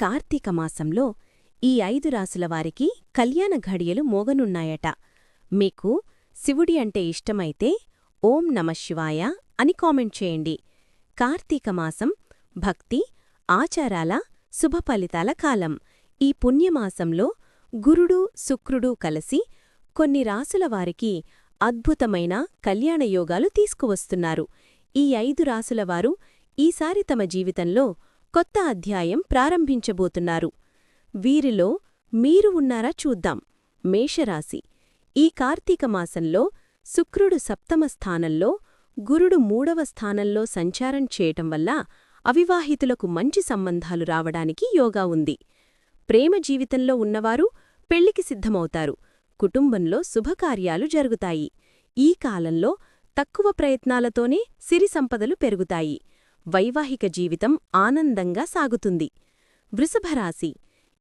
కార్తీక మాసంలో ఈ ఐదు రాసుల వారికి కళ్యాణ ఘడియలు మోగనున్నాయట. మీకు శివుడి అంటే ఇష్టమైతే ఓం నమశివాయ అని కామెంట్ చేయండి. కార్తీక మాసం భక్తి ఆచారాల శుభ ఫలితాల కాలం. ఈ పుణ్యమాసంలో గురుడు శుక్రుడు కలిసి కొన్ని రాసుల వారికి అద్భుతమైన కళ్యాణయోగాలు తీసుకువస్తున్నారు. ఈ ఐదు రాసులవారు ఈసారి తమ జీవితంలో కొత్త అధ్యాయం ప్రారంభించబోతున్నారు. వీరిలో మీరు ఉన్నారా చూద్దాం. మేషరాశి. ఈ కార్తీక మాసంలో శుక్రుడు సప్తమ స్థానంలో గురుడు మూడవ స్థానంలో సంచారం చేయటం వల్ల అవివాహితులకు మంచి సంబంధాలు రావడానికి యోగా ఉంది. ప్రేమ జీవితంలో ఉన్నవారు పెళ్ళికి సిద్ధమవుతారు. కుటుంబంలో శుభకార్యాలు జరుగుతాయి. ఈ కాలంలో తక్కువ ప్రయత్నాలతోనే సిరి సంపదలు పెరుగుతాయి. వైవాహిక జీవితం ఆనందంగా సాగుతుంది. వృషభరాశి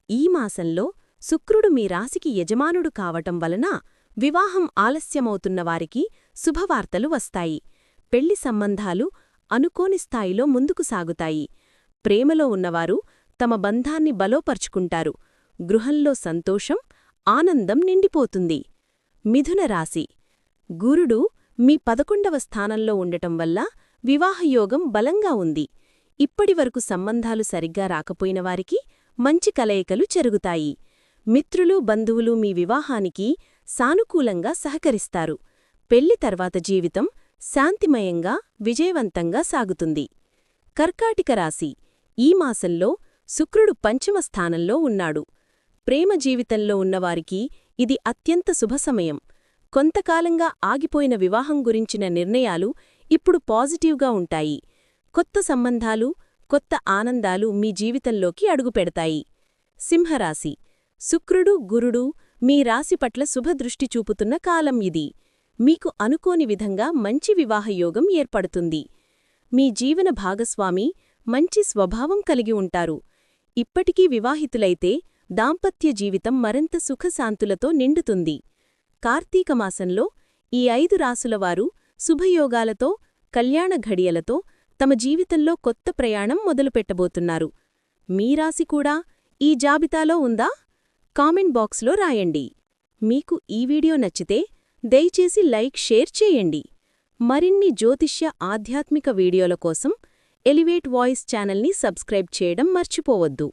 ఈ మాసంలో శుక్రుడు మీ రాశికి యజమానుడు కావటం వలన వివాహం ఆలస్యమవుతున్నవారికి శుభవార్తలు వస్తాయి. పెళ్ళి సంబంధాలు అనుకోని స్థాయిలో ముందుకు సాగుతాయి. ప్రేమలో ఉన్నవారు తమ బంధాన్ని బలోపర్చుకుంటారు. గృహంలో సంతోషం ఆనందం నిండిపోతుంది. మిథున రాశి. గురుడు మీ పదకొండవ స్థానంలో ఉండటం వల్ల వివాహయోగం బలంగా ఉంది. ఇప్పటివరకు సంబంధాలు సరిగ్గా రాకపోయినవారికి మంచి కలయికలు జరుగుతాయి. మిత్రులు బంధువులు మీ వివాహానికి సానుకూలంగా సహకరిస్తారు. పెళ్ళి తర్వాత జీవితం శాంతిమయంగా విజయవంతంగా సాగుతుంది. కర్కాటిక రాశి ఈ మాసంలో శుక్రుడు పంచమ స్థానంలో ఉన్నాడు. ప్రేమ జీవితంలో ఉన్నవారికి ఇది అత్యంత శుభసమయం కొంతకాలంగా ఆగిపోయిన వివాహం గురించిన నిర్ణయాలు ఇప్పుడు పాజిటివ్గా ఉంటాయి. కొత్త సంబంధాలు కొత్త ఆనందాలు మీ జీవితంలోకి అడుగుపెడతాయి. సింహరాశి. శుక్రుడు గురుడు మీ రాశి పట్ల శుభదృష్టి చూపుతున్న కాలం ఇది. మీకు అనుకోని విధంగా మంచి వివాహయోగం ఏర్పడుతుంది. మీ జీవన భాగస్వామి మంచి స్వభావం కలిగి ఉంటారు. ఇప్పటికీ వివాహితులైతే దాంపత్య జీవితం మరింత సుఖశాంతులతో నిండుతుంది. కార్తీక మాసంలో ఈ ఐదు రాసులవారు శుభయోగాలతో కళ్యాణ ఘడియలతో తమ జీవితంలో కొత్త ప్రయాణం మొదలుపెట్టబోతున్నారు. మీ రాశి కూడా ఈ జాబితాలో ఉందా? కామెంట్ బాక్స్లో రాయండి. మీకు ఈ వీడియో నచ్చితే దయచేసి లైక్ షేర్ చేయండి. మరిన్ని జ్యోతిష్య ఆధ్యాత్మిక వీడియోల కోసం ఎలివేట్ వాయిస్ ఛానల్ని సబ్స్క్రైబ్ చేయడం మర్చిపోవద్దు.